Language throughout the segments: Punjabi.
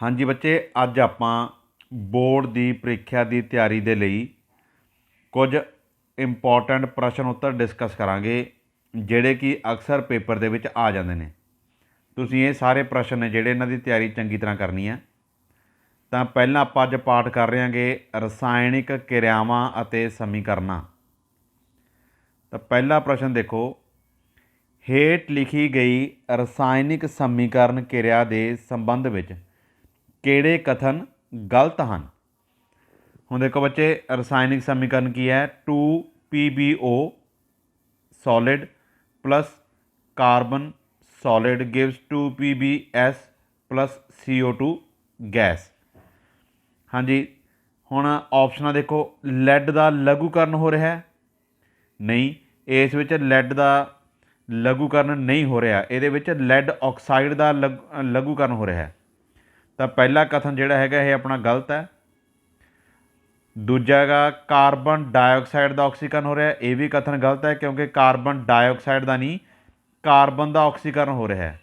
ਹਾਂਜੀ ਬੱਚੇ, ਅੱਜ ਆਪਾਂ ਬੋਰਡ ਦੀ ਪ੍ਰੀਖਿਆ ਦੀ ਤਿਆਰੀ ਦੇ ਲਈ ਕੁਝ ਇੰਪੋਰਟੈਂਟ ਪ੍ਰਸ਼ਨ ਉੱਤਰ ਡਿਸਕਸ ਕਰਾਂਗੇ, ਜਿਹੜੇ ਕਿ ਅਕਸਰ ਪੇਪਰ ਦੇ ਵਿੱਚ ਆ ਜਾਂਦੇ ਨੇ। ਤੁਸੀਂ ਇਹ ਸਾਰੇ ਪ੍ਰਸ਼ਨ ਨੇ ਜਿਹੜੇ ਇਹਨਾਂ ਦੀ ਤਿਆਰੀ ਚੰਗੀ ਤਰ੍ਹਾਂ ਕਰਨੀ ਹੈ ਤਾਂ ਪਹਿਲਾਂ ਆਪਾਂ ਅੱਜ ਪਾਠ ਕਰ ਰਹੇ ਹਾਂਗੇ ਰਸਾਇਣਿਕ ਕਿਰਿਆਵਾਂ ਅਤੇ ਸਮੀਕਰਨਾਂ। ਤਾਂ ਪਹਿਲਾ ਪ੍ਰਸ਼ਨ ਦੇਖੋ, ਹੇਠ ਲਿਖੀ ਗਈ ਰਸਾਇਣਿਕ ਸਮੀਕਰਨ ਕਿਰਿਆ ਦੇ ਸੰਬੰਧ ਵਿੱਚ ਕਿਹੜੇ ਕਥਨ ਗਲਤ ਹਨ? ਹੁਣ ਦੇਖੋ ਬੱਚੇ, ਰਸਾਇਣਿਕ ਸਮੀਕਰਨ ਕੀ ਹੈ? 2PbO solid plus carbon solid gives 2PbS plus CO2 gas ਹਾਂਜੀ, ਹੁਣ ਆਪਸ਼ਨਾਂ ਦੇਖੋ ਲੈਡ ਦਾ ਲਘੂਕਰਨ ਹੋ ਰਿਹਾ ਹੈ। ਨਹੀਂ, ਇਸ ਵਿੱਚ ਲੈਡ ਦਾ ਲਘੂਕਰਨ ਨਹੀਂ ਹੋ ਰਿਹਾ। ਇਹਦੇ ਵਿੱਚ ਲੈਡ ਆਕਸਾਈਡ ਦਾ ਲਘ- ਲਘੂਕਰਨ ਹੋ ਰਿਹਾ ਹੈ। ਤਾਂ ਪਹਿਲਾ ਕਥਨ ਜਿਹੜਾ ਹੈਗਾ ਇਹ ਆਪਣਾ ਗਲਤ ਹੈ। ਦੂਜਾ ਹੈਗਾ, ਕਾਰਬਨ ਡਾਈਆਕਸਾਈਡ ਦਾ ਆਕਸੀਕਰਨ ਹੋ ਰਿਹਾ ਇਹ ਵੀ ਕਥਨ ਗਲਤ ਹੈ ਕਿਉਂਕਿ ਕਾਰਬਨ ਡਾਈਆਕਸਾਈਡ ਦਾ ਨਹੀਂ, ਕਾਰਬਨ ਦਾ ਆਕਸੀਕਰਨ ਹੋ ਰਿਹਾ ਹੈ।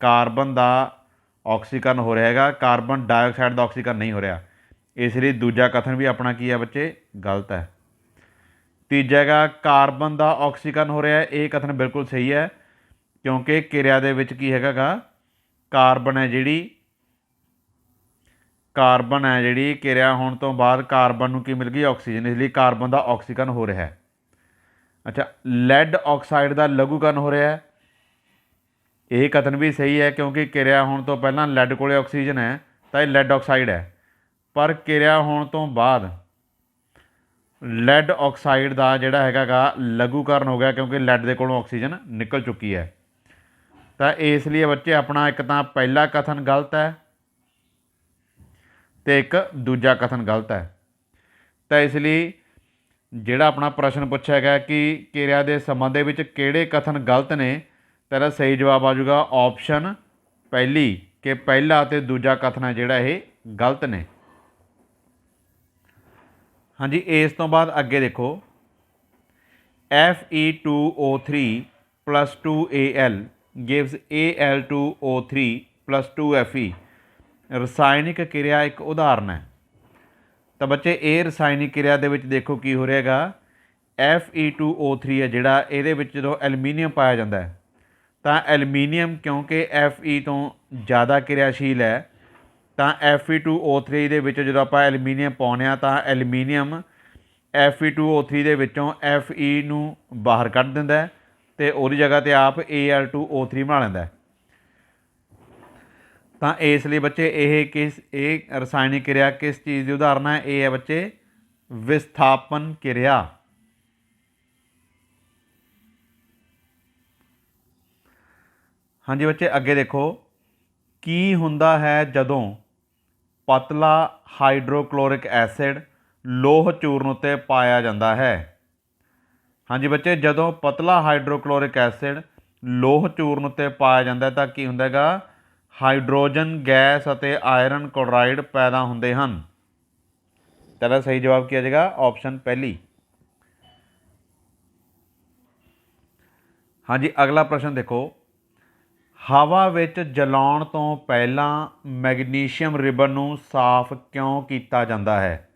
ਕਾਰਬਨ ਦਾ ਆਕਸੀਕਰਨ ਹੋ ਰਿਹਾ ਹੈਗਾ, ਕਾਰਬਨ ਡਾਈਆਕਸਾਈਡ ਦਾ ਆਕਸੀਕਰਨ ਨਹੀਂ ਹੋ ਰਿਹਾ। ਇਸ ਲਈ ਦੂਜਾ ਕਥਨ ਵੀ ਆਪਣਾ ਕੀ ਹੈ ਬੱਚੇ? ਗਲਤ ਹੈ। ਤੀਜਾ ਹੈਗਾ, ਕਾਰਬਨ ਦਾ ਆਕਸੀਕਰਨ ਹੋ ਰਿਹਾ ਇਹ ਕਥਨ ਬਿਲਕੁਲ ਸਹੀ ਹੈ ਕਿਉਂਕਿ ਕਿਰਿਆ ਦੇ ਵਿੱਚ ਕੀ ਹੈਗਾਗਾ ਕਾਰਬਨ ਹੈ ਜਿਹੜੀ। ਕਾਰਬਨ ਹੈ ਜਿਹੜੀ ਕਿਰਿਆ ਹੋਣ ਤੋਂ ਬਾਅਦ ਕਾਰਬਨ ਨੂੰ ਕੀ ਮਿਲ ਗਈ? ਆਕਸੀਜਨ। ਇਸ ਲਈ ਕਾਰਬਨ ਦਾ ਆਕਸੀਕਰਨ ਹੋ ਰਿਹਾ ਹੈ। ਅੱਛਾ ਲੈਡ ਆਕਸਾਈਡ ਦਾ ਲਘੂਕਰਨ ਹੋ ਰਿਹਾ ਹੈ। ਇਹ ਕਥਨ ਵੀ ਸਹੀ ਹੈ ਕਿਉਂਕਿ ਕਿਰਿਆ ਹੋਣ ਤੋਂ ਪਹਿਲਾਂ ਲੈਡ ਕੋਲੇ ਆਕਸੀਜਨ ਹੈ, ਤਾਂ ਇਹ ਲੈਡ ਆਕਸਾਈਡ ਹੈ। ਪਰ ਕਿਰਿਆ ਹੋਣ ਤੋਂ ਬਾਅਦ ਲੈਡ ਆਕਸਾਈਡ ਦਾ ਜਿਹੜਾ ਹੈਗਾਗਾ ਲਘੂਕਰਨ ਹੋ ਗਿਆ ਕਿਉਂਕਿ ਲੈਡ ਦੇ ਕੋਲੋਂ ਆਕਸੀਜਨ ਨਿਕਲ ਚੁੱਕੀ ਹੈ। ਤਾਂ ਇਸ ਲਈ ਬੱਚੇ ਆਪਣਾ ਇੱਕ ਤਾਂ ਪਹਿਲਾ ਕਥਨ ਗਲਤ ਹੈ ਤੇ ਇੱਕ ਦੂਜਾ ਕਥਨ ਗਲਤ ਹੈ। ਤਾਂ ਇਸ ਲਈ ਜਿਹੜਾ ਆਪਣਾ ਪ੍ਰਸ਼ਨ ਪੁੱਛਿਆ ਗਿਆ ਕਿ ਕਿਰਿਆ ਦੇ ਸੰਬੰਧ ਦੇ ਵਿੱਚ ਕਿਹੜੇ ਕਥਨ ਗਲਤ ਨੇ, ਤਾਂ ਇਹਦਾ ਸਹੀ ਜਵਾਬ ਆ ਜਾਊਗਾ ਆਪਸ਼ਨ ਪਹਿਲੀ ਕਿ ਪਹਿਲਾ ਅਤੇ ਦੂਜਾ ਕਥਨ ਹੈ ਜਿਹੜਾ ਇਹ ਗਲਤ ਨੇ। ਹਾਂਜੀ, ਇਸ ਤੋਂ ਬਾਅਦ ਅੱਗੇ ਦੇਖੋ। Fe2O3 2Al gives Al2O3 2Fe ਰਸਾਇਣਿਕ ਕਿਰਿਆ ਇੱਕ ਉਦਾਹਰਨ ਹੈ। ਤਾਂ ਬੱਚੇ, ਇਹ ਰਸਾਇਣਿਕ ਕਿਰਿਆ ਦੇ ਵਿੱਚ ਦੇਖੋ ਕੀ ਹੋ ਰਿਹਾ ਹੈਗਾ Fe2O3 ਹੈ ਜਿਹੜਾ ਇਹਦੇ ਵਿੱਚ ਜਦੋਂ ਐਲੂਮੀਨੀਅਮ ਪਾਇਆ ਜਾਂਦਾ ਹੈ, ਤਾਂ ਐਲੂਮੀਨੀਅਮ ਕਿਉਂਕਿ Fe ਤੋਂ ਜ਼ਿਆਦਾ ਕਿਰਿਆਸ਼ੀਲ ਹੈ, ਤਾਂ Fe2O3 ਦੇ ਵਿੱਚ ਜਦੋਂ ਆਪਾਂ ਐਲੂਮੀਨੀਅਮ ਪਾਉਂਦੇ ਆ ਤਾਂ ਐਲੂਮੀਨੀਅਮ Fe2O3 ਦੇ ਵਿੱਚੋਂ Fe ਨੂੰ ਬਾਹਰ ਕੱਢ ਦਿੰਦਾ ਹੈ। ਤੇ ਉਹਦੀ ਜਗ੍ਹਾ ਤੇ ਆਪ Al2O3 ਬਣਾ ਲੈਂਦਾ ਤਾਂ ਇਸ ਲਈ ਬੱਚੇ ਇਹ ਕਿਸ, ਇਹ ਰਸਾਇਣਿਕ ਕਿਰਿਆ ਕਿਸ ਚੀਜ਼ ਦੀ ਉਦਾਹਰਨ ਹੈ? ਇਹ ਹੈ ਬੱਚੇ ਵਿਸਥਾਪਨ ਕਿਰਿਆ। ਹਾਂਜੀ ਬੱਚੇ, ਅੱਗੇ ਦੇਖੋ, ਕੀ ਹੁੰਦਾ ਹੈ ਜਦੋਂ ਪਤਲਾ ਹਾਈਡਰੋਕਲੋਰਿਕ ਐਸਿਡ ਲੋਹ ਚੂਰਨ ਉੱਤੇ ਪਾਇਆ ਜਾਂਦਾ ਹੈ? ਹਾਂਜੀ ਬੱਚੇ, ਜਦੋਂ ਪਤਲਾ ਹਾਈਡਰੋਕਲੋਰਿਕ ਐਸਿਡ ਲੋਹ ਚੂਰਨ ਉੱਤੇ ਪਾਇਆ ਜਾਂਦਾ ਤਾਂ ਕੀ ਹੁੰਦਾ ਹੈਗਾ? ਹਾਈਡਰੋਜਨ, ਗੈਸ ਅਤੇ ਆਇਰਨ ਕਲੋਰਾਈਡ ਪੈਦਾ ਹੁੰਦੇ ਹਨ। ਤਾਂ ਇਹਦਾ ਸਹੀ ਜਵਾਬ ਕੀ ਆ ਜਾਏਗਾ? ਆਪਸ਼ਨ ਪਹਿਲੀ। ਹਾਂਜੀ, ਅਗਲਾ ਪ੍ਰਸ਼ਨ ਦੇਖੋ। ਹਵਾ ਵਿੱਚ ਜਲਾਉਣ ਤੋਂ ਪਹਿਲਾਂ ਮੈਗਨੀਸ਼ੀਅਮ ਰਿਬਨ ਨੂੰ ਸਾਫ਼ ਕਿਉਂ ਕੀਤਾ ਜਾਂਦਾ ਹੈ?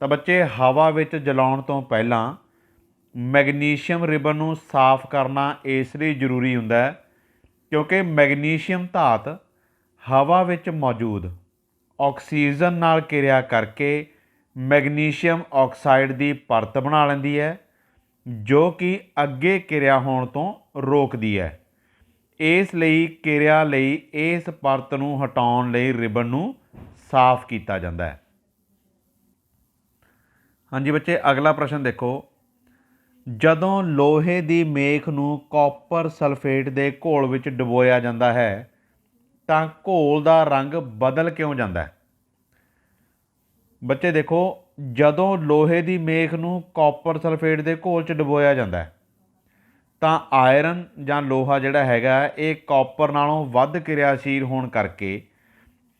ਤਾਂ ਬੱਚੇ, ਹਵਾ ਵਿੱਚ ਜਲਾਉਣ ਤੋਂ ਪਹਿਲਾਂ ਮੈਗਨੀਸ਼ੀਅਮ ਰਿਬਨ ਨੂੰ ਸਾਫ਼ ਕਰਨਾ ਇਸ ਲਈ ਜ਼ਰੂਰੀ ਹੁੰਦਾ ਹੈ, ਕਿਉਂਕਿ ਮੈਗਨੀਸ਼ੀਅਮ ਧਾਤ ਹਵਾ ਵਿੱਚ ਮੌਜੂਦ ਆਕਸੀਜਨ ਨਾਲ ਕਿਰਿਆ ਕਰਕੇ ਮੈਗਨੀਸ਼ੀਅਮ ਆਕਸਾਈਡ ਦੀ ਪਰਤ ਬਣਾ ਲੈਂਦੀ ਹੈ, ਜੋ ਕਿ ਅੱਗੇ ਕਿਰਿਆ ਹੋਣ ਤੋਂ ਰੋਕਦੀ ਹੈ। ਇਸ ਲਈ ਕਿਰਿਆ ਲਈ ਇਸ ਪਰਤ ਨੂੰ ਹਟਾਉਣ ਲਈ ਰਿਬਨ ਨੂੰ ਸਾਫ਼ ਕੀਤਾ ਜਾਂਦਾ ਹੈ। ਹਾਂਜੀ ਬੱਚੇ, ਅਗਲਾ ਪ੍ਰਸ਼ਨ ਦੇਖੋ। ਜਦੋਂ ਲੋਹੇ ਦੀ ਮੇਖ ਨੂੰ ਕਾਪਰ ਸਲਫੇਟ ਦੇ ਘੋਲ ਵਿੱਚ ਡੁਬੋਇਆ ਜਾਂਦਾ ਹੈ, ਤਾਂ ਘੋਲ ਦਾ ਰੰਗ ਬਦਲ ਕਿਉਂ ਜਾਂਦਾ ਹੈ? ਬੱਚੇ ਦੇਖੋ, ਜਦੋਂ ਲੋਹੇ ਦੀ ਮੇਖ ਨੂੰ ਕਾਪਰ ਸਲਫੇਟ ਦੇ ਘੋਲ 'ਚ ਡੁਬੋਇਆ ਜਾਂਦਾ ਹੈ, ਤਾਂ ਆਇਰਨ ਜਾਂ ਲੋਹਾ ਜਿਹੜਾ ਹੈਗਾ, ਇਹ ਕਾਪਰ ਨਾਲੋਂ ਵੱਧ ਕਿਰਿਆਸ਼ੀਲ ਹੋਣ ਕਰਕੇ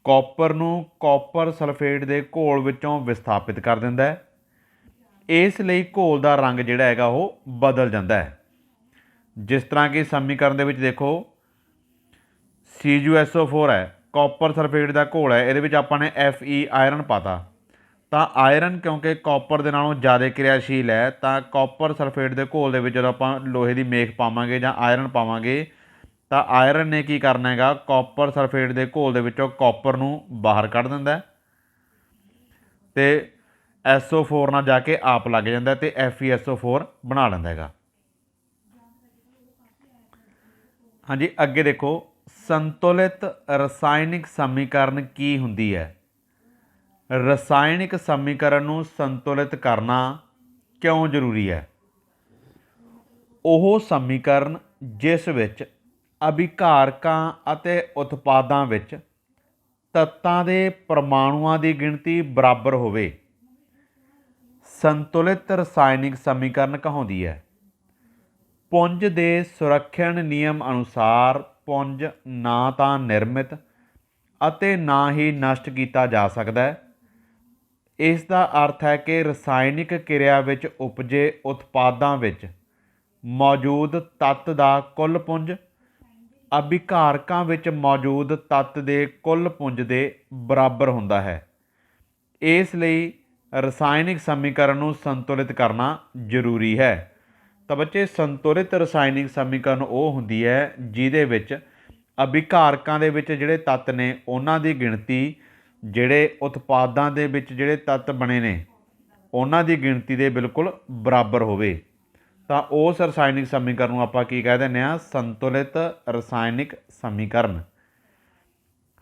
ਕਾਪਰ ਨੂੰ ਕਾਪਰ ਸਲਫੇਟ ਦੇ ਘੋਲ ਵਿੱਚੋਂ ਵਿਸਥਾਪਿਤ ਕਰ ਦਿੰਦਾ ਹੈ। ਇਸ ਲਈ ਘੋਲ ਦਾ ਰੰਗ ਜਿਹੜਾ ਹੈਗਾ ਉਹ ਬਦਲ ਜਾਂਦਾ ਹੈ। ਜਿਸ ਤਰ੍ਹਾਂ ਕਿ ਸਮੀਕਰਨ ਦੇ ਵਿੱਚ ਦੇਖੋ CuSO4 ਹੈ ਕਾਪਰ ਸਲਫੇਟ ਦਾ ਘੋਲ ਹੈ, ਇਹਦੇ ਵਿੱਚ ਆਪਾਂ ਨੇ Fe ਆਇਰਨ ਪਾਤਾ। ਤਾਂ ਆਇਰਨ ਕਿਉਂਕਿ ਕਾਪਰ ਦੇ ਨਾਲੋਂ ਜ਼ਿਆਦਾ ਕਿਰਿਆਸ਼ੀਲ ਹੈ, ਤਾਂ ਕਾਪਰ ਸਲਫੇਟ ਦੇ ਘੋਲ ਦੇ ਵਿੱਚ ਜਦੋਂ ਆਪਾਂ ਲੋਹੇ ਦੀ ਮੇਖ ਪਾਵਾਂਗੇ ਜਾਂ ਆਇਰਨ ਪਾਵਾਂਗੇ, ਤਾਂ ਆਇਰਨ ਨੇ ਕੀ ਕਰਨਾ ਹੈਗਾ ਕਾਪਰ ਸਲਫੇਟ ਦੇ ਘੋਲ ਦੇ ਵਿੱਚੋਂ ਕਾਪਰ ਨੂੰ ਬਾਹਰ ਕੱਢ ਦਿੰਦਾ ਹੈ। ਤੇ SO4 ਨਾਲ ਜਾ ਕੇ ਆਪ ਲੱਗ ਜਾਂਦਾ ਹੈ ਤੇ FeSO4 ਬਣਾ ਲੈਂਦਾ ਹੈਗਾ। ਹਾਂਜੀ, ਅੱਗੇ ਦੇਖੋ, ਸੰਤੁਲਿਤ ਰਸਾਇਣਿਕ ਸਮੀਕਰਨ ਕੀ ਹੁੰਦੀ ਹੈ? ਰਸਾਇਣਿਕ ਸਮੀਕਰਨ ਨੂੰ ਸੰਤੁਲਿਤ ਕਰਨਾ ਕਿਉਂ ਜ਼ਰੂਰੀ ਹੈ? ਉਹ ਸਮੀਕਰਨ ਜਿਸ ਵਿੱਚ ਅਭਿਕਾਰਕਾਂ ਅਤੇ ਉਤਪਾਦਾਂ ਵਿੱਚ ਤੱਤਾਂ ਦੇ ਪਰਮਾਣੂਆਂ ਦੀ ਗਿਣਤੀ ਬਰਾਬਰ ਹੋਵੇ। ਸੰਤੁਲਿਤ ਰਸਾਇਣਿਕ ਸਮੀਕਰਨ ਕਹਾਉਂਦੀ ਹੈ। ਪੁੰਜ ਦੇ ਸੁਰੱਖਿਅਣ ਨਿਯਮ ਅਨੁਸਾਰ ਪੁੰਜ ਨਾ ਤਾਂ ਨਿਰਮਿਤ ਅਤੇ ਨਾ ਹੀ ਨਸ਼ਟ ਕੀਤਾ ਜਾ ਸਕਦਾ ਹੈ। ਇਸ ਦਾ ਅਰਥ ਹੈ ਕਿ ਰਸਾਇਣਿਕ ਕਿਰਿਆ ਵਿੱਚ ਉਪਜੇ ਉਤਪਾਦਾਂ ਵਿੱਚ ਮੌਜੂਦ ਤੱਤ ਦਾ ਕੁੱਲ ਪੁੰਜ, ਅਭਿਕਾਰਕਾਂ ਵਿੱਚ ਮੌਜੂਦ ਤੱਤ ਦੇ ਕੁੱਲ ਪੁੰਜ ਦੇ ਬਰਾਬਰ ਹੁੰਦਾ ਹੈ। ਇਸ ਲਈ ਰਸਾਇਣਿਕ ਸਮੀਕਰਨ ਨੂੰ ਸੰਤੁਲਿਤ ਕਰਨਾ ਜ਼ਰੂਰੀ ਹੈ। ਤਾਂ ਬੱਚੇ, ਸੰਤੁਲਿਤ ਰਸਾਇਣਿਕ ਸਮੀਕਰਨ ਉਹ ਹੁੰਦੀ ਹੈ ਜਿਹਦੇ ਵਿੱਚ ਅਭਿਕਾਰਕਾਂ ਦੇ ਵਿੱਚ ਜਿਹੜੇ ਤੱਤ ਨੇ, ਉਹਨਾਂ ਦੀ ਗਿਣਤੀ ਜਿਹੜੇ ਉਤਪਾਦਾਂ ਦੇ ਵਿੱਚ ਜਿਹੜੇ ਤੱਤ ਬਣੇ ਨੇ, ਉਹਨਾਂ ਦੀ ਗਿਣਤੀ ਦੇ ਬਿਲਕੁਲ ਬਰਾਬਰ ਹੋਵੇ। ਤਾਂ ਉਸ ਰਸਾਇਣਿਕ ਸਮੀਕਰਨ ਨੂੰ ਆਪਾਂ ਕੀ ਕਹਿ ਦਿੰਦੇ ਆ ਸੰਤੁਲਿਤ ਰਸਾਇਣਿਕ ਸਮੀਕਰਨ।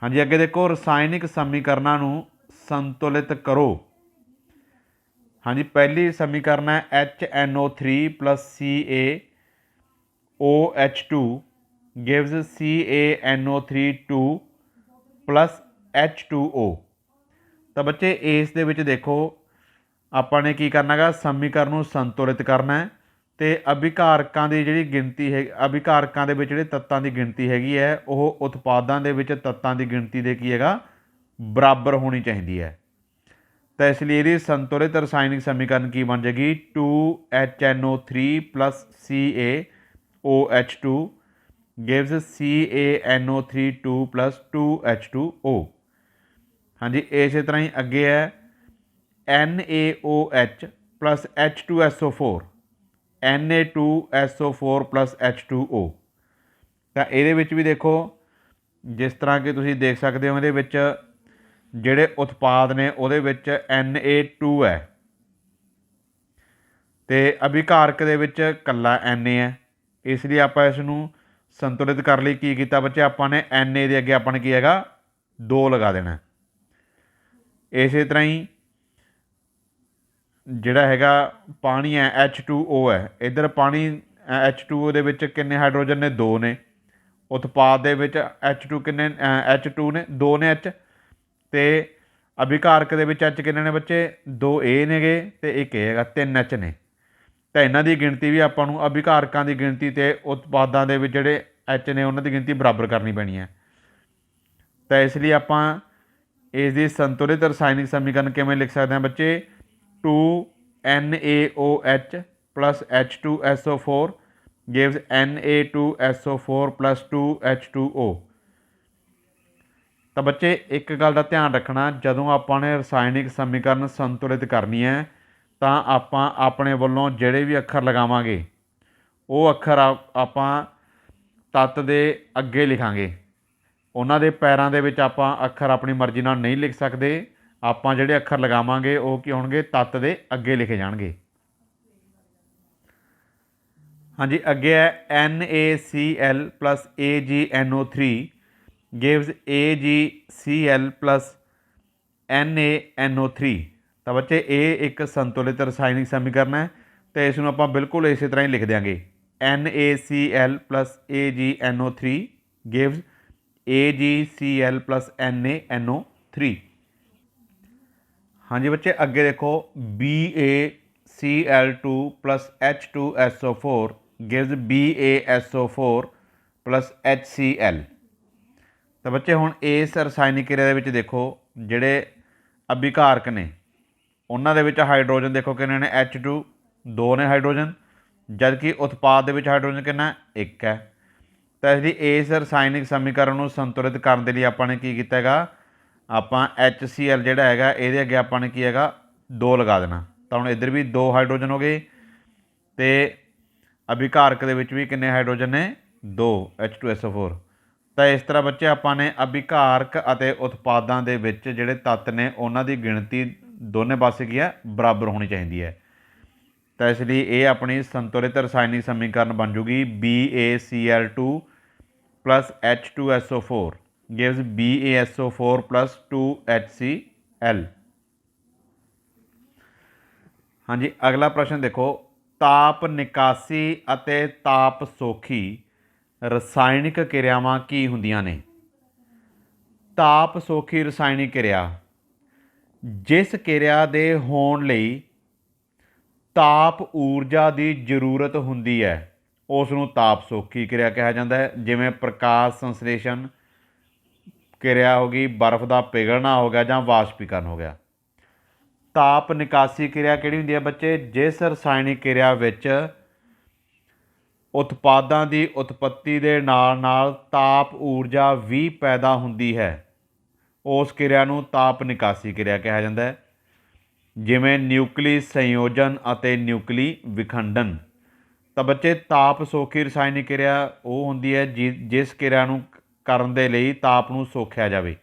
ਹਾਂਜੀ, ਅੱਗੇ ਦੇਖੋ, ਰਸਾਇਣਿਕ ਸਮੀਕਰਨਾਂ ਨੂੰ ਸੰਤੁਲਿਤ ਕਰੋ। ਹਾਂਜੀ, ਪਹਿਲੀ ਸਮੀਕਰਨ ਹੈ HNO3 CaOH2 gives CaNO3 2 H2O ਤਾਂ ਬੱਚੇ, ਇਸ ਦੇ ਵਿੱਚ ਦੇਖੋ, ਆਪਾਂ ਨੇ ਕੀ ਕਰਨਾਗਾ ਸਮੀਕਰਨ ਨੂੰ ਸੰਤੁਲਿਤ ਕਰਨਾ ਹੈ ਤੇ ਅਭਿਕਾਰਕਾਂ ਦੀ ਜਿਹੜੀ ਗਿਣਤੀ ਹੈ, ਅਭਿਕਾਰਕਾਂ ਦੇ ਵਿੱਚ ਜਿਹੜੇ ਤੱਤਾਂ ਦੀ ਗਿਣਤੀ ਹੈਗੀ ਹੈ, ਉਹ ਉਤਪਾਦਾਂ ਦੇ ਵਿੱਚ ਤੱਤਾਂ ਦੀ ਗਿਣਤੀ ਦੇ ਕੀ ਹੈਗਾ? ਬਰਾਬਰ ਹੋਣੀ ਚਾਹੀਦੀ ਹੈ। ਤਾਂ ਇਸ ਲਈ ਇਹਦੀ ਸੰਤੁਲਿਤ ਰਸਾਇਣਿਕ ਸਮੀਕਰਨ ਕੀ ਬਣ ਜਾਏਗੀ? 2HNO3 CaOH2 gives CaNO3 2 2H2O ਹਾਂਜੀ ਇਸੇ ਤਰ੍ਹਾਂ ਹੀ ਅੱਗੇ ਹੈ। N A O H plus H two S O four N A two S O four NaOH H2SO4 Na2SO4 H2O ਤਾਂ ਇਹਦੇ ਵਿੱਚ ਵੀ ਦੇਖੋ, ਜਿਸ ਤਰ੍ਹਾਂ ਕਿ ਤੁਸੀਂ ਦੇਖ ਸਕਦੇ ਹੋ, ਇਹਦੇ ਵਿੱਚ ਜਿਹੜੇ ਉਤਪਾਦ ਨੇ ਉਹਦੇ ਵਿੱਚ Na2 ਹੈ। ਤੇ ਅਭਿਕਾਰਕ ਦੇ ਵਿੱਚ ਕੱਲਾ Na ਹੈ। ਇਸ ਲਈ ਆਪਾਂ ਇਸ ਨੂੰ ਸੰਤੁਲਿਤ ਕਰ ਲਈ। ਕੀ ਕੀਤਾ ਬੱਚੇ? ਆਪਾਂ ਨੇ Na ਦੇ ਅੱਗੇ ਆਪਾਂ ਨੇ ਕੀ ਹੈਗਾ? 2 ਲਗਾ ਦੇਣਾ। ਇਸੇ ਤਰ੍ਹਾਂ ਹੀ ਜਿਹੜਾ ਹੈਗਾ ਪਾਣੀ ਹੈ H2O ਹੈ। ਇਧਰ ਪਾਣੀ H2O ਦੇ ਵਿੱਚ ਕਿੰਨੇ ਹਾਈਡਰੋਜਨ ਨੇ? 2 ਨੇ। ਉਤਪਾਦ ਦੇ ਵਿੱਚ H2 ਕਿੰਨੇ H2 ਨੇ? 2 ਨੇ H ਤੇ ਅਭਿਕਾਰਕ ਦੇ ਵਿੱਚ H ਕਿੰਨੇ ਨੇ ਬੱਚੇ? ਦੋ ਏ ਨੇਗੇ ਤੇ ਇੱਕ ਇਹ ਹੈਗਾ 3 H ਨੇ। ਤਾਂ ਇਹਨਾਂ ਦੀ ਗਿਣਤੀ ਵੀ ਆਪਾਂ ਨੂੰ ਅਭਿਕਾਰਕਾਂ ਦੀ ਗਿਣਤੀ ਤੇ ਉਤਪਾਦਾਂ ਦੇ ਵਿੱਚ ਜਿਹੜੇ H ਨੇ, ਉਹਨਾਂ ਦੀ ਗਿਣਤੀ ਬਰਾਬਰ ਕਰਨੀ ਪੈਣੀ ਹੈ। ਤਾਂ ਇਸ ਲਈ ਆਪਾਂ ਇਸ ਦੀ ਸੰਤੁਲਿਤ ਰਸਾਇਣਿਕ ਸਮੀਕਰਨ ਕਿਵੇਂ ਲਿਖ ਸਕਦੇ ਹਾਂ ਬੱਚੇ? 2NaOH H2SO4 gives Na2SO4 2H2O ਤਾਂ ਬੱਚੇ, ਇੱਕ ਗੱਲ ਦਾ ਧਿਆਨ ਰੱਖਣਾ, ਜਦੋਂ ਆਪਾਂ ਨੇ ਰਸਾਇਣਿਕ ਸਮੀਕਰਨ ਸੰਤੁਲਿਤ ਕਰਨੀ ਹੈ, ਤਾਂ ਆਪਾਂ ਆਪਣੇ ਵੱਲੋਂ ਜਿਹੜੇ ਵੀ ਅੱਖਰ ਲਗਾਵਾਂਗੇ, ਉਹ ਅੱਖਰ ਆਪਾਂ ਤੱਤ ਦੇ ਅੱਗੇ ਲਿਖਾਂਗੇ। ਉਹਨਾਂ ਦੇ ਪੈਰਾਂ ਦੇ ਵਿੱਚ ਆਪਾਂ ਅੱਖਰ ਆਪਣੀ ਮਰਜ਼ੀ ਨਾਲ ਨਹੀਂ ਲਿਖ ਸਕਦੇ। ਆਪਾਂ ਜਿਹੜੇ ਅੱਖਰ ਲਗਾਵਾਂਗੇ, ਉਹ ਕੀ ਹੋਣਗੇ? ਤੱਤ ਦੇ ਅੱਗੇ ਲਿਖੇ ਜਾਣਗੇ। ਹਾਂਜੀ, ਅੱਗੇ ਹੈ NaCl AgNO3 gives AgCl NaNO3 ਤਾਂ ਬੱਚੇ ਇਹ ਇੱਕ ਸੰਤੁਲਿਤ ਰਸਾਇਣਿਕ ਸਮੀਕਰਨ ਹੈ ਤੇ ਇਸ ਨੂੰ ਆਪਾਂ ਬਿਲਕੁਲ ਇਸੇ ਤਰ੍ਹਾਂ ਹੀ ਲਿਖ ਦਿਆਂਗੇ NaCl AgNO3 gives AgCl NaNO3 ਹਾਂਜੀ ਬੱਚੇ ਅੱਗੇ ਦੇਖੋ BaCl2 H2SO4 gives BaSO4 HCl ਤਾਂ ਬੱਚੇ ਹੁਣ ਇਸ ਰਸਾਇਣਿਕ ਕਿਰਿਆ ਦੇ ਵਿੱਚ ਦੇਖੋ, ਜਿਹੜੇ ਅਭਿਕਾਰਕ ਨੇ, ਉਹਨਾਂ ਦੇ ਵਿੱਚ ਹਾਈਡਰੋਜਨ ਦੇਖੋ ਕਿੰਨੇ ਨੇ H2 ਦੋ ਨੇ ਹਾਈਡਰੋਜਨ, ਜਦਕਿ ਉਤਪਾਦ ਦੇ ਵਿੱਚ ਹਾਈਡਰੋਜਨ ਕਿੰਨਾ ਇੱਕ ਹੈ। ਤਾਂ ਇਸ ਲਈ ਇਸ ਰਸਾਇਣਿਕ ਸਮੀਕਰਨ ਨੂੰ ਸੰਤੁਲਿਤ ਕਰਨ ਦੇ ਲਈ ਆਪਾਂ ਨੇ ਕੀ ਕੀਤਾ ਹੈਗਾ? ਆਪਾਂ HCl ਜਿਹੜਾ ਹੈਗਾ, ਇਹਦੇ ਅੱਗੇ ਆਪਾਂ ਨੇ ਕੀ ਹੈਗਾ? 2 ਲਗਾ ਦੇਣਾ। ਤਾਂ ਹੁਣ ਇੱਧਰ ਵੀ 2 ਹਾਈਡਰੋਜਨ ਹੋ ਗਏ, ਤੇ ਅਭਿਕਾਰਕ ਦੇ ਵਿੱਚ ਵੀ ਕਿੰਨੇ ਹਾਈਡਰੋਜਨ ਨੇ? 2 H2SO4 ਤਾਂ ਇਸ ਤਰ੍ਹਾਂ ਬੱਚੇ ਆਪਾਂ ਨੇ ਅਭਿਕਾਰਕ ਅਤੇ ਉਤਪਾਦਾਂ ਦੇ ਵਿੱਚ ਜਿਹੜੇ ਤੱਤ ਨੇ, ਉਹਨਾਂ ਦੀ ਗਿਣਤੀ ਦੋਨੇ ਪਾਸੇ ਕੀ ਹੈ? ਬਰਾਬਰ ਹੋਣੀ ਚਾਹੀਦੀ ਹੈ। ਤਾਂ ਇਸ ਲਈ ਇਹ ਆਪਣੀ ਸੰਤੁਲਿਤ ਰਸਾਇਣਿਕ ਸਮੀਕਰਨ ਬਣ ਜੂਗੀ BaCl2 H2SO4 gives BaSO4 2HCl ਹਾਂਜੀ, ਅਗਲਾ ਪ੍ਰਸ਼ਨ ਦੇਖੋ। ਤਾਪ ਨਿਕਾਸੀ ਅਤੇ ਤਾਪ ਸੋਖੀ ਰਸਾਇਣਿਕ ਕਿਰਿਆਵਾਂ ਕੀ ਹੁੰਦੀਆਂ ਨੇ? ਤਾਪ ਸੋਖੀ ਰਸਾਇਣਿਕ ਕਿਰਿਆ। ਜਿਸ ਕਿਰਿਆ ਦੇ ਹੋਣ ਲਈ ਤਾਪ ਊਰਜਾ ਦੀ ਜ਼ਰੂਰਤ ਹੁੰਦੀ ਹੈ ਉਸ ਨੂੰ ਤਾਪ ਸੋਖੀ ਕਿਰਿਆ ਕਿਹਾ ਜਾਂਦਾ ਹੈ। ਜਿਵੇਂ ਪ੍ਰਕਾਸ਼ ਸੰਸਲੇਸ਼ਣ ਕਿਰਿਆ ਹੋ ਗਈ, ਬਰਫ਼ ਦਾ ਪਿਘਲਣਾ ਹੋ ਗਿਆ ਜਾਂ ਵਾਸ਼ਪੀਕਰਨ ਹੋ ਗਿਆ। ਤਾਪ ਨਿਕਾਸੀ ਕਿਰਿਆ ਕਿਹੜੀ ਹੁੰਦੀ ਹੈ ਬੱਚੇ? ਜਿਸ ਰਸਾਇਣਿਕ ਕਿਰਿਆ ਵਿੱਚ ਉਤਪਾਦਾਂ ਦੀ ਉਤਪਤੀ ਦੇ ਨਾਲ ਨਾਲ ਤਾਪ ਊਰਜਾ ਵੀ ਪੈਦਾ ਹੁੰਦੀ ਹੈ। ਉਸ ਕਿਰਿਆ ਨੂੰ ਤਾਪ ਨਿਕਾਸੀ ਕਿਰਿਆ ਕਿਹਾ ਜਾਂਦਾ ਹੈ। ਜਿਵੇਂ ਨਿਊਕਲੀ ਸੰਯੋਜਨ ਅਤੇ ਨਿਊਕਲੀ ਵਿਖੰਡਨ। ਤਾਂ ਬੱਚੇ, ਤਾਪ ਸੋਖੀ ਰਸਾਇਣਿਕ ਕਿਰਿਆ ਉਹ ਹੁੰਦੀ ਹੈ ਜਿ- ਜਿਸ ਕਿਰਿਆ ਨੂੰ ਕਰਨ ਦੇ ਲਈ ਤਾਪ ਨੂੰ ਸੋਖਿਆ ਜਾਵੇ।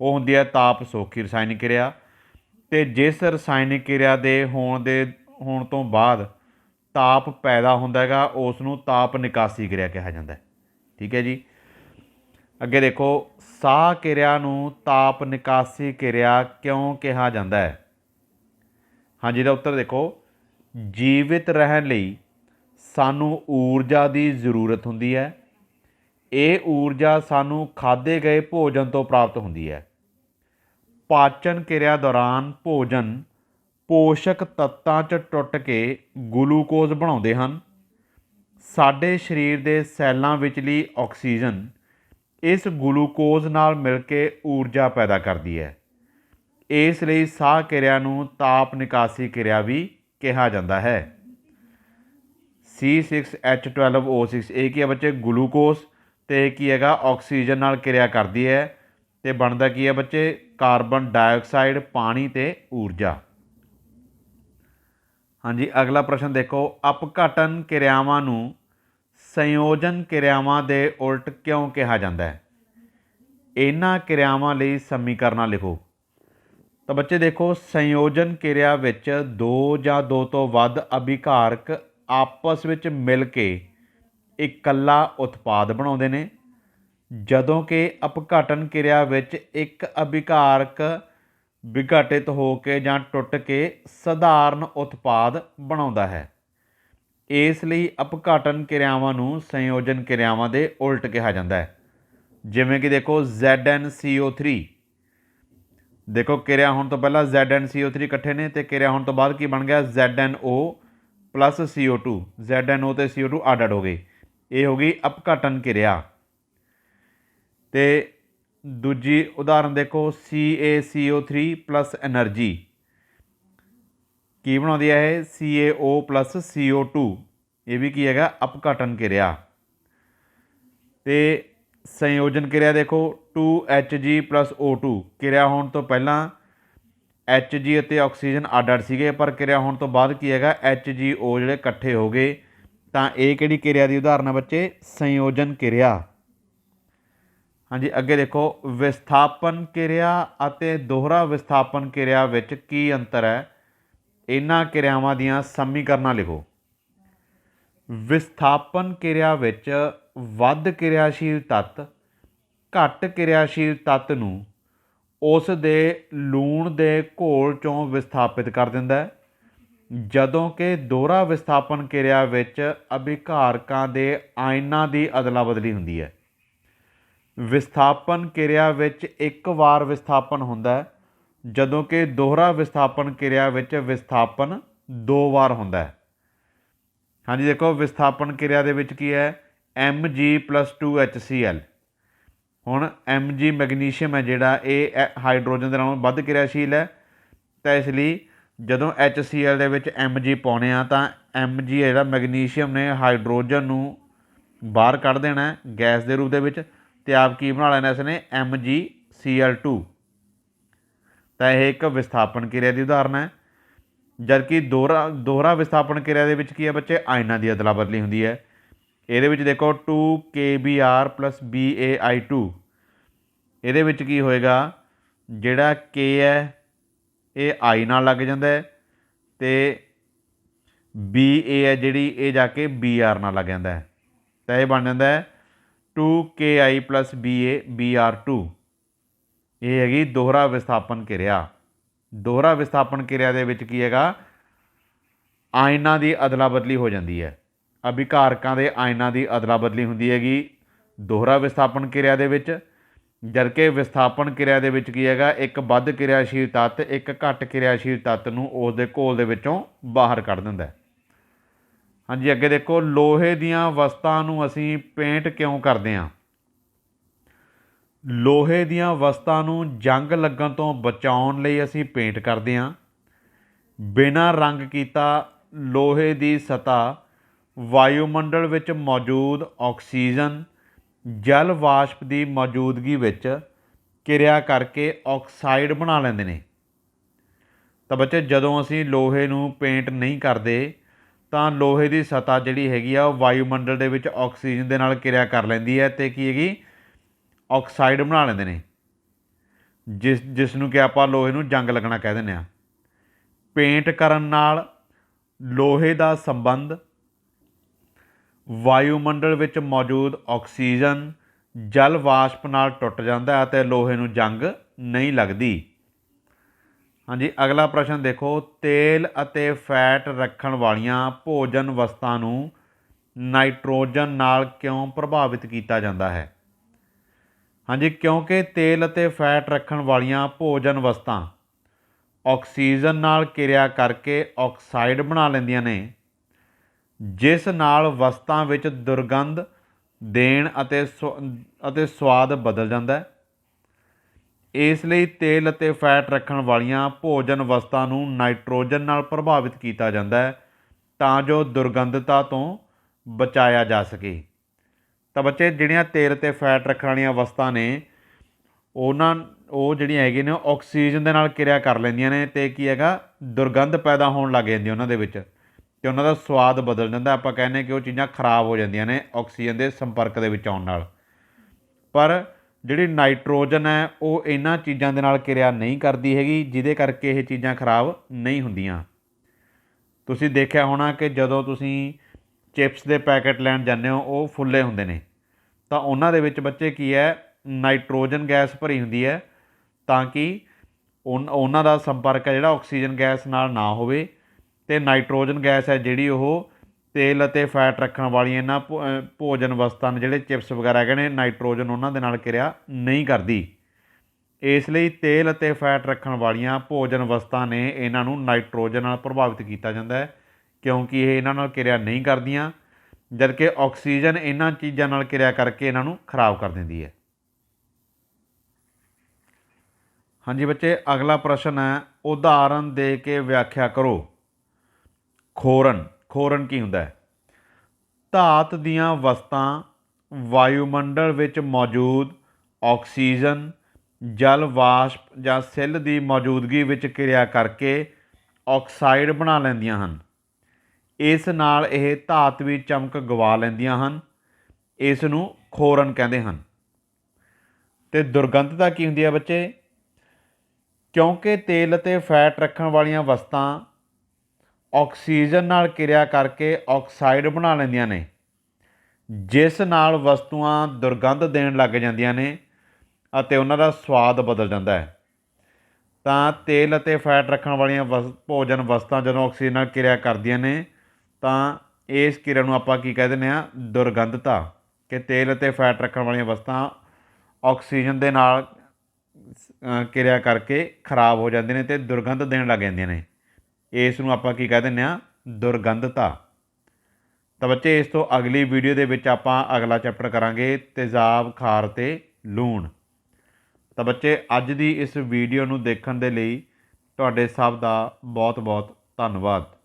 ਉਹ ਹੁੰਦੀ ਹੈ ਤਾਪ ਸੋਖੀ ਰਸਾਇਣਿਕ ਕਿਰਿਆ। ਤੇ ਜਿਸ ਰਸਾਇਣਿਕ ਕਿਰਿਆ ਦੇ ਹੋਣ ਦੇ, ਹੋਣ ਤੋਂ ਬਾਅਦ ਤਾਪ ਪੈਦਾ ਹੁੰਦਾ ਹੈਗਾ ਉਸ ਨੂੰ ਤਾਪ ਨਿਕਾਸੀ ਕਿਰਿਆ ਕਿਹਾ ਜਾਂਦਾ ਠੀਕ ਹੈ ਜੀ। ਅੱਗੇ ਦੇਖੋ, ਸਾਹ ਕਿਰਿਆ ਨੂੰ ਤਾਪ ਨਿਕਾਸੀ ਕਿਰਿਆ ਕਿਉਂ ਕਿਹਾ ਜਾਂਦਾ ਹੈ? ਹਾਂਜੀ ਦਾ ਉੱਤਰ ਦੇਖੋ। ਜੀਵਿਤ ਰਹਿਣ ਲਈ ਸਾਨੂੰ ਊਰਜਾ ਦੀ ਜ਼ਰੂਰਤ ਹੁੰਦੀ ਹੈ। ਇਹ ਊਰਜਾ ਸਾਨੂੰ ਖਾਦੇ ਗਏ ਭੋਜਨ ਤੋਂ ਪ੍ਰਾਪਤ ਹੁੰਦੀ ਹੈ। ਪਾਚਨ ਕਿਰਿਆ ਦੌਰਾਨ ਭੋਜਨ ਪੋਸ਼ਕ ਤੱਤਾਂ 'ਚ ਟੁੱਟ ਕੇ ਗਲੂਕੋਜ਼ ਬਣਾਉਂਦੇ ਹਨ। ਸਾਡੇ ਸਰੀਰ ਦੇ ਸੈੱਲਾਂ ਵਿਚਲੀ ਆਕਸੀਜਨ ਇਸ ਗਲੂਕੋਜ਼ ਨਾਲ ਮਿਲ ਕੇ ਊਰਜਾ ਪੈਦਾ ਕਰਦੀ ਹੈ। ਇਸ ਲਈ ਸਾਹ ਕਿਰਿਆ ਨੂੰ ਤਾਪ ਨਿਕਾਸੀ ਕਿਰਿਆ ਵੀ ਕਿਹਾ ਜਾਂਦਾ ਹੈ। C6H12O6 ਇਹ ਕੀ ਹੈ ਬੱਚੇ? ਗਲੂਕੋਜ਼ ਤੇ ਕੀ ਹੈਗਾ? ਆਕਸੀਜਨ ਨਾਲ ਕਿਰਿਆ ਕਰਦੀ ਹੈ ਤੇ ਬਣਦਾ ਕੀ ਹੈ ਬੱਚੇ? ਕਾਰਬਨ ਡਾਈਆਕਸਾਈਡ, ਪਾਣੀ ਤੇ ਊਰਜਾ। ਹਾਂਜੀ, ਅਗਲਾ ਪ੍ਰਸ਼ਨ ਦੇਖੋ। ਅਪਘਟਨ ਕਿਰਿਆਵਾਂ ਨੂੰ ਸੰਯੋਜਨ ਕਿਰਿਆਵਾਂ ਦੇ ਉਲਟ ਕਿਉਂ ਕਿਹਾ ਜਾਂਦਾ ਹੈ? ਇਹਨਾਂ ਕਿਰਿਆਵਾਂ ਲਈ ਸਮੀਕਰਨਾਂ ਲਿਖੋ। ਤਾਂ ਬੱਚੇ ਦੇਖੋ, ਸੰਯੋਜਨ ਕਿਰਿਆ ਵਿੱਚ ਦੋ ਜਾਂ ਦੋ ਤੋਂ ਵੱਧ ਅਭਿਕਾਰਕ ਆਪਸ ਵਿੱਚ ਮਿਲ ਕੇ ਇਕੱਲਾ ਉਤਪਾਦ ਬਣਾਉਂਦੇ ਨੇ। ਜਦੋਂ ਕਿ ਅਪਘਟਨ ਕਿਰਿਆ ਵਿੱਚ ਇੱਕ ਅਭਿਕਾਰਕ ਵਿਘਟਿਤ ਹੋ ਕੇ ਜਾਂ ਟੁੱਟ ਕੇ ਸਧਾਰਨ ਉਤਪਾਦ ਬਣਾਉਂਦਾ ਹੈ। ਇਸ ਲਈ ਅਪਘਟਨ ਕਿਰਿਆਵਾਂ ਨੂੰ ਸੰਯੋਜਨ ਕਿਰਿਆਵਾਂ ਦੇ ਉਲਟ ਕਿਹਾ ਜਾਂਦਾ ਹੈ। ਜਿਵੇਂ ਕਿ ਦੇਖੋ ZnCO3 ਦੇਖੋ, ਕਿਰਿਆ ਹੋਣ ਤੋਂ ਪਹਿਲਾਂ ZnCO3 ਇਕੱਠੇ ਨੇ ਤੇ ਕਿਰਿਆ ਹੋਣ ਤੋਂ ਬਾਅਦ ਕੀ ਬਣ ਗਿਆ? ZnO CO2 ZnO ਤੇ CO2 ਅੱਡ ਅੱਡ ਹੋ ਗਏ। ਇਹ ਹੋ ਗਈ ਅਪਘਟਨ ਕਿਰਿਆ। ਤੇ ਦੂਜੀ ਉਦਾਹਰਨ ਦੇਖੋ CaCO3 એનર્ਜੀ ਕੀ ਬਣਾਉਂਦੀ ਹੈ ਇਹ? CaO CO2 ਇਹ ਵੀ ਕੀ ਹੈਗਾ? ਅਪਘਟਨ ਕਿਰਿਆ। ਤੇ ਸੰਯੋਜਨ ਕਿਰਿਆ ਦੇਖੋ 2Hg O2 ਕਿਰਿਆ ਹੋਣ ਤੋਂ ਪਹਿਲਾਂ Hg ਅਤੇ ਆਕਸੀਜਨ ਅੱਡ-ਅੱਡ ਸੀਗੇ, ਪਰ ਕਿਰਿਆ ਹੋਣ ਤੋਂ ਬਾਅਦ ਕੀ ਹੈਗਾ? HgO ਜਿਹੜੇ ਇਕੱਠੇ ਹੋ ਗਏ। ਤਾਂ ਇਹ ਕਿਹੜੀ ਕਿਰਿਆ ਦੀ ਉਦਾਹਰਨ ਹੈ ਬੱਚੇ? ਸੰਯੋਜਨ ਕਿਰਿਆ। ਹਾਂਜੀ, ਅੱਗੇ ਦੇਖੋ, ਵਿਸਥਾਪਨ ਕਿਰਿਆ ਅਤੇ ਦੋਹਰਾ ਵਿਸਥਾਪਨ ਕਿਰਿਆ ਵਿੱਚ ਕੀ ਅੰਤਰ ਹੈ? ਇਹਨਾਂ ਕਿਰਿਆਵਾਂ ਦੀਆਂ ਸਮੀਕਰਨਾਂ ਲਿਖੋ। ਵਿਸਥਾਪਨ ਕਿਰਿਆ ਵਿੱਚ ਵੱਧ ਕਿਰਿਆਸ਼ੀਲ ਤੱਤ, ਘੱਟ ਕਿਰਿਆਸ਼ੀਲ ਤੱਤ ਨੂੰ ਉਸ ਦੇ ਲੂਣ ਦੇ ਘੋਲ ਚੋਂ ਵਿਸਥਾਪਿਤ ਕਰ ਦਿੰਦਾ ਹੈ। ਜਦੋਂ ਕਿ ਦੋਹਰਾ ਵਿਸਥਾਪਨ ਕਿਰਿਆ ਵਿੱਚ ਅਭਿਕਾਰਕਾਂ ਦੇ ਆਇਨਾਂ ਦੀ ਅਦਲਾ ਬਦਲੀ ਹੁੰਦੀ ਹੈ। ਵਿਸਥਾਪਨ ਕਿਰਿਆ ਵਿੱਚ ਇੱਕ ਵਾਰ ਵਿਸਥਾਪਨ ਹੁੰਦਾ ਹੈ, ਜਦੋਂ ਕਿ ਦੋਹਰਾ ਵਿਸਥਾਪਨ ਕਿਰਿਆ ਵਿੱਚ ਵਿਸਥਾਪਨ ਦੋ ਵਾਰ ਹੁੰਦਾ ਹੈ। ਹਾਂਜੀ, ਦੇਖੋ, ਵਿਸਥਾਪਨ ਕਿਰਿਆ ਦੇ ਵਿੱਚ ਕੀ ਹੈ? Mg2HCl ਹੁਣ Mg ਮੈਗਨੀਸ਼ੀਅਮ ਹੈ ਜਿਹੜਾ, ਇਹ ਐ- ਹਾਈਡਰੋਜਨ ਦੇ ਨਾਲੋਂ ਵੱਧ ਕਿਰਿਆਸ਼ੀਲ ਹੈ। ਤਾਂ ਇਸ ਲਈ ਜਦੋਂ HCl ਦੇ ਵਿੱਚ Mg ਪਾਉਣੇ ਆ, ਤਾਂ Mg ਹੈ ਜਿਹੜਾ ਮੈਗਨੀਸ਼ੀਅਮ ਨੇ ਹਾਈਡਰੋਜਨ ਨੂੰ ਬਾਹਰ ਕੱਢ ਦੇਣਾ ਗੈਸ ਦੇ ਰੂਪ ਦੇ ਵਿੱਚ। ਤੇ ਆਪ ਕੀ ਬਣਾ ਲੈਣਾ ਇਸ ਨੇ MgCl2 ਤਾਂ ਇਹ ਇੱਕ ਵਿਸਥਾਪਨ ਕਿਰਿਆ ਦੀ ਉਦਾਹਰਨ ਹੈ। ਜਦਕਿ ਦੋਹਰਾ ਦੋਹਰਾ ਵਿਸਥਾਪਨ ਕਿਰਿਆ ਦੇ ਵਿੱਚ ਕੀ ਹੈ ਬੱਚੇ? ਆਇਨਾਂ ਦੀ ਅਦਲਾ ਬਦਲੀ ਹੁੰਦੀ ਹੈ। ਇਹਦੇ ਵਿੱਚ ਦੇਖੋ 2KBr BaI2 ਇਹਦੇ ਵਿੱਚ ਕੀ ਹੋਏਗਾ? ਜਿਹੜਾ K ਹੈ, ਇਹ I ਨਾਲ ਲੱਗ ਜਾਂਦਾ ਹੈ ਤੇ BA ਹੈ ਜਿਹੜੀ ਇਹ ਜਾ ਕੇ Br ਨਾਲ ਲੱਗ ਜਾਂਦਾ ਹੈ। ਤਾਂ ਇਹ ਬਣ ਜਾਂਦਾ ਹੈ 2KI BA Br2 ਇਹ ਹੈਗੀ ਦੋਹਰਾ ਵਿਸਥਾਪਨ ਕਿਰਿਆ। ਦੋਹਰਾ ਵਿਸਥਾਪਨ ਕਿਰਿਆ ਦੇ ਵਿੱਚ ਕੀ ਹੈਗਾ? ਆਇਨਾਂ ਦੀ ਅਦਲਾ ਬਦਲੀ ਹੋ ਜਾਂਦੀ ਹੈ। ਅਭਿਕਾਰਕਾਂ ਦੇ ਆਇਨਾਂ ਦੀ ਅਦਲਾ ਬਦਲੀ ਹੁੰਦੀ ਹੈਗੀ ਦੋਹਰਾ ਵਿਸਥਾਪਨ ਕਿਰਿਆ ਦੇ ਵਿੱਚ। ਜਦਕਿ ਵਿਸਥਾਪਨ ਕਿਰਿਆ ਦੇ ਵਿੱਚ ਕੀ ਹੈਗਾ? ਇੱਕ ਵੱਧ ਕਿਰਿਆਸ਼ੀਲ ਤੱਤ, ਇੱਕ ਘੱਟ ਕਿਰਿਆਸ਼ੀਲ ਤੱਤ ਨੂੰ ਉਸ ਦੇ ਘੋਲ ਦੇ ਵਿੱਚੋਂ ਬਾਹਰ ਕੱਢ ਦਿੰਦਾ ਹੈ। ਹਾਂਜੀ, ਅੱਗੇ ਦੇਖੋ, ਲੋਹੇ ਦੀਆਂ ਵਸਤਾਂ ਨੂੰ ਅਸੀਂ ਪੇਂਟ ਕਿਉਂ ਕਰਦੇ ਹਾਂ? ਲੋਹੇ ਦੀਆਂ ਵਸਤਾਂ ਨੂੰ ਜੰਗ ਲੱਗਣ ਤੋਂ ਬਚਾਉਣ ਲਈ ਅਸੀਂ ਪੇਂਟ ਕਰਦੇ ਹਾਂ। ਬਿਨਾਂ ਰੰਗ ਕੀਤਾ ਲੋਹੇ ਦੀ ਸਤ੍ਹਾ ਵਾਯੂਮੰਡਲ ਵਿੱਚ ਮੌਜੂਦ ਆਕਸੀਜਨ, ਜਲ ਵਾਸ਼ਪ ਦੀ ਮੌਜੂਦਗੀ ਵਿੱਚ ਕਿਰਿਆ ਕਰਕੇ ਆਕਸਾਈਡ ਬਣਾ ਲੈਂਦੇ ਨੇ। ਤਾਂ ਬੱਚੇ, ਜਦੋਂ ਅਸੀਂ ਲੋਹੇ ਨੂੰ ਪੇਂਟ ਨਹੀਂ ਕਰਦੇ ਤਾਂ ਲੋਹੇ ਦੀ ਸਤ੍ਹਾ ਜਿਹੜੀ ਹੈਗੀ ਆ, ਉਹ ਵਾਯੂਮੰਡਲ ਦੇ ਵਿੱਚ ਆਕਸੀਜਨ ਦੇ ਨਾਲ ਕਿਰਿਆ ਕਰ ਲੈਂਦੀ ਹੈ ਤੇ ਕੀ ਹੈਗੀ? ਆਕਸਾਈਡ ਬਣਾ ਲੈਂਦੇ ਨੇ। ਜਿਸ ਜਿਸ ਨੂੰ ਕਿ ਆਪਾਂ ਲੋਹੇ ਨੂੰ ਜੰਗ ਲੱਗਣਾ ਕਹਿ ਦਿੰਦੇ ਆ ਪੇਂਟ ਕਰਨ ਨਾਲ ਲੋਹੇ ਦਾ ਸੰਬੰਧ, ਵਾਯੂਮੰਡਲ ਵਿੱਚ ਮੌਜੂਦ ਆਕਸੀਜਨ, ਜਲ ਵਾਸ਼ਪ ਨਾਲ ਟੁੱਟ ਜਾਂਦਾ ਹੈ ਅਤੇ ਲੋਹੇ ਨੂੰ ਜੰਗ ਨਹੀਂ ਲੱਗਦੀ। ਹਾਂਜੀ, ਅਗਲਾ ਪ੍ਰਸ਼ਨ ਦੇਖੋ। ਤੇਲ ਅਤੇ ਫੈਟ ਰੱਖਣ ਵਾਲੀਆਂ ਭੋਜਨ ਵਸਤਾਂ ਨੂੰ ਨਾਈਟ੍ਰੋਜਨ ਨਾਲ ਕਿਉਂ ਪ੍ਰਭਾਵਿਤ ਕੀਤਾ ਜਾਂਦਾ ਹੈ? ਹਾਂਜੀ, ਕਿਉਂਕਿ ਤੇਲ ਅਤੇ ਫੈਟ ਰੱਖਣ ਵਾਲੀਆਂ ਭੋਜਨ ਵਸਤਾਂ ਆਕਸੀਜਨ ਨਾਲ ਕਿਰਿਆ ਕਰਕੇ ਆਕਸਾਈਡ ਬਣਾ ਲੈਂਦੀਆਂ ਨੇ, ਜਿਸ ਨਾਲ ਵਸਤਾਂ ਵਿੱਚ ਦੁਰਗੰਧ ਦੇਣ ਅਤੇ ਅਤੇ ਸਵਾਦ ਬਦਲ ਜਾਂਦਾ ਹੈ। ਇਸ ਲਈ ਤੇਲ ਅਤੇ ਫੈਟ ਰੱਖਣ ਵਾਲੀਆਂ ਭੋਜਨ ਵਸਤਾਂ ਨੂੰ ਨਾਈਟ੍ਰੋਜਨ ਨਾਲ ਪ੍ਰਭਾਵਿਤ ਕੀਤਾ ਜਾਂਦਾ ਹੈ ਤਾਂ ਜੋ ਦੁਰਗੰਧਤਾ ਤੋਂ ਬਚਾਇਆ ਜਾ ਸਕੇ। ਤਾਂ ਬੱਚੇ, ਜਿਹੜੀਆਂ ਤੇਲ ਤੇ ਫੈਟ ਰੱਖਣ ਵਾਲੀਆਂ ਵਸਤਾਂ ਨੇ, ਉਹਨਾਂ ਉਹ ਜਿਹੜੀਆਂ ਹੈਗੇ ਨੇ ਆਕਸੀਜਨ ਦੇ ਨਾਲ ਕਿਰਿਆ ਕਰ ਲੈਂਦੀਆਂ ਨੇ ਤੇ ਕੀ ਹੈਗਾ, ਦੁਰਗੰਧ ਪੈਦਾ ਹੋਣ ਲੱਗ ਜਾਂਦੀ ਉਹਨਾਂ ਦੇ ਵਿੱਚ ਤੇ ਉਹਨਾਂ ਦਾ ਸਵਾਦ ਬਦਲ ਜਾਂਦਾ। ਆਪਾਂ ਕਹਿੰਦੇ ਕਿ ਉਹ ਚੀਜ਼ਾਂ ਖਰਾਬ ਹੋ ਜਾਂਦੀਆਂ ਨੇ ਆਕਸੀਜਨ ਦੇ ਸੰਪਰਕ ਦੇ ਵਿੱਚ ਆਉਣ ਨਾਲ। ਪਰ ਜਿਹੜੀ ਨਾਈਟ੍ਰੋਜਨ ਹੈ, ਉਹ ਇਹਨਾਂ ਚੀਜ਼ਾਂ ਦੇ ਨਾਲ ਕਿਰਿਆ ਨਹੀਂ ਕਰਦੀ ਹੈਗੀ, ਜਿਹਦੇ ਕਰਕੇ ਇਹ ਚੀਜ਼ਾਂ ਖਰਾਬ ਨਹੀਂ ਹੁੰਦੀਆਂ। ਤੁਸੀਂ ਦੇਖਿਆ ਹੋਣਾ ਕਿ ਜਦੋਂ ਤੁਸੀਂ ਚਿਪਸ ਦੇ ਪੈਕੇਟ ਲੈਣ ਜਾਂਦੇ ਹੋ, ਉਹ ਫੁੱਲੇ ਹੁੰਦੇ ਨੇ। ਤਾਂ ਉਹਨਾਂ ਦੇ ਵਿੱਚ ਬੱਚੇ ਕੀ ਹੈ, ਨਾਈਟ੍ਰੋਜਨ ਗੈਸ ਭਰੀ ਹੁੰਦੀ ਹੈ, ਤਾਂ ਕਿ ਉਹਨਾਂ ਦਾ ਸੰਪਰਕ ਹੈ ਜਿਹੜਾ ਆਕਸੀਜਨ ਗੈਸ ਨਾਲ ਨਾ ਹੋਵੇ, ਤੇ ਨਾਈਟ੍ਰੋਜਨ ਗੈਸ ਹੈ ਜਿਹੜੀ ਉਹ ਤੇਲ ਅਤੇ ਫੈਟ ਰੱਖਣ ਵਾਲੀਆਂ ਇਹਨਾਂ ਭੋਜਨ ਵਸਤਾਂ ਜਿਹੜੇ ਚਿਪਸ ਵਗੈਰਾ ਹੈਗੇ ਨੇ, ਨਾਈਟ੍ਰੋਜਨ ਉਹਨਾਂ ਦੇ ਨਾਲ ਕਿਰਿਆ ਨਹੀਂ ਕਰਦੀ। ਇਸ ਲਈ ਤੇਲ ਅਤੇ ਫੈਟ ਰੱਖਣ ਵਾਲੀਆਂ ਭੋਜਨ ਵਸਤਾਂ ਨੇ ਇਹਨਾਂ ਨੂੰ ਨਾਈਟ੍ਰੋਜਨ ਨਾਲ ਪ੍ਰਭਾਵਿਤ ਕੀਤਾ ਜਾਂਦਾ ਹੈ, ਕਿਉਂਕਿ ਇਹ ਇਹਨਾਂ ਨਾਲ ਕਿਰਿਆ ਨਹੀਂ ਕਰਦੀਆਂ, ਜਦਕਿ ਆਕਸੀਜਨ ਇਹਨਾਂ ਚੀਜ਼ਾਂ ਨਾਲ ਕਿਰਿਆ ਕਰਕੇ ਇਹਨਾਂ ਨੂੰ ਖਰਾਬ ਕਰ ਦਿੰਦੀ ਹੈ। ਹਾਂਜੀ ਬੱਚੇ, ਅਗਲਾ ਪ੍ਰਸ਼ਨ ਹੈ, ਉਦਾਹਰਨ ਦੇ ਕੇ ਵਿਆਖਿਆ ਕਰੋ। ਖੋਰਨ। ਖੋਰਨ ਕੀ ਹੁੰਦਾ ਹੈ? ਧਾਤ ਦੀਆਂ ਵਸਤਾਂ ਵਾਯੂਮੰਡਲ ਵਿੱਚ ਮੌਜੂਦ ਆਕਸੀਜਨ, ਜਲ ਵਾਸ਼ਪ ਜਾਂ ਸਿੱਲ ਦੀ ਮੌਜੂਦਗੀ ਵਿੱਚ ਕਿਰਿਆ ਕਰਕੇ ਆਕਸਾਈਡ ਬਣਾ ਲੈਂਦੀਆਂ ਹਨ। ਇਸ ਨਾਲ ਇਹ ਧਾਤਵੀ ਚਮਕ ਗਵਾ ਲੈਂਦੀਆਂ ਹਨ। ਇਸ ਨੂੰ ਖੋਰਨ ਕਹਿੰਦੇ ਹਨ। ਤੇ ਦੁਰਗੰਧਤਾ ਕੀ ਹੁੰਦੀ ਹੈ ਬੱਚੇ? ਕਿਉਂਕਿ ਤੇਲ ਅਤੇ ਫੈਟ ਰੱਖਣ ਵਾਲੀਆਂ ਵਸਤਾਂ ਆਕਸੀਜਨ ਨਾਲ ਕਿਰਿਆ ਕਰਕੇ ਆਕਸਾਈਡ ਬਣਾ ਲੈਂਦੀਆਂ ਨੇ। ਜਿਸ ਨਾਲ ਵਸਤੂਆਂ ਦੁਰਗੰਧ ਦੇਣ ਲੱਗ ਜਾਂਦੀਆਂ ਨੇ ਅਤੇ ਉਹਨਾਂ ਦਾ ਸਵਾਦ ਬਦਲ ਜਾਂਦਾ ਹੈ। ਤਾਂ ਤੇਲ ਅਤੇ ਫੈਟ ਰੱਖਣ ਵਾਲੀਆਂ ਭੋਜਨ ਵਸਤਾਂ ਜਦੋਂ ਆਕਸੀਜਨ ਨਾਲ ਕਿਰਿਆ ਕਰਦੀਆਂ ਨੇ, ਤਾਂ ਇਸ ਕਿਰਿਆ ਨੂੰ ਆਪਾਂ ਕੀ ਕਹਿ ਦਿੰਦੇ ਆ ਦੁਰਗੰਧਤਾ। ਕਿ ਤੇਲ ਅਤੇ ਫੈਟ ਰੱਖਣ ਵਾਲੀਆਂ ਵਸਤਾਂ ਆਕਸੀਜਨ ਦੇ ਨਾਲ ਕਿਰਿਆ ਕਰਕੇ ਖਰਾਬ ਹੋ ਜਾਂਦੇ ਨੇ ਤੇ ਦੁਰਗੰਧ ਦੇਣ ਲੱਗ ਜਾਂਦੀਆਂ ਨੇ। ਇਸ ਨੂੰ ਆਪਾਂ ਕੀ ਕਹਿ ਦਿੰਦੇ ਆ ਦੁਰਗੰਧਤਾ। ਤਾਂ ਬੱਚੇ, ਇਸ ਤੋਂ ਅਗਲੀ ਵੀਡੀਓ ਦੇ ਵਿੱਚ ਆਪਾਂ ਅਗਲਾ ਚੈਪਟਰ ਕਰਾਂਗੇ, ਤੇਜ਼ਾਬ ਖਾਰ ਤੇ ਲੂਣ। ਤਾਂ ਬੱਚੇ, ਅੱਜ ਦੀ ਇਸ ਵੀਡੀਓ ਨੂੰ ਦੇਖਣ ਦੇ ਲਈ ਤੁਹਾਡੇ ਸਭ ਦਾ ਬਹੁਤ ਬਹੁਤ ਧੰਨਵਾਦ।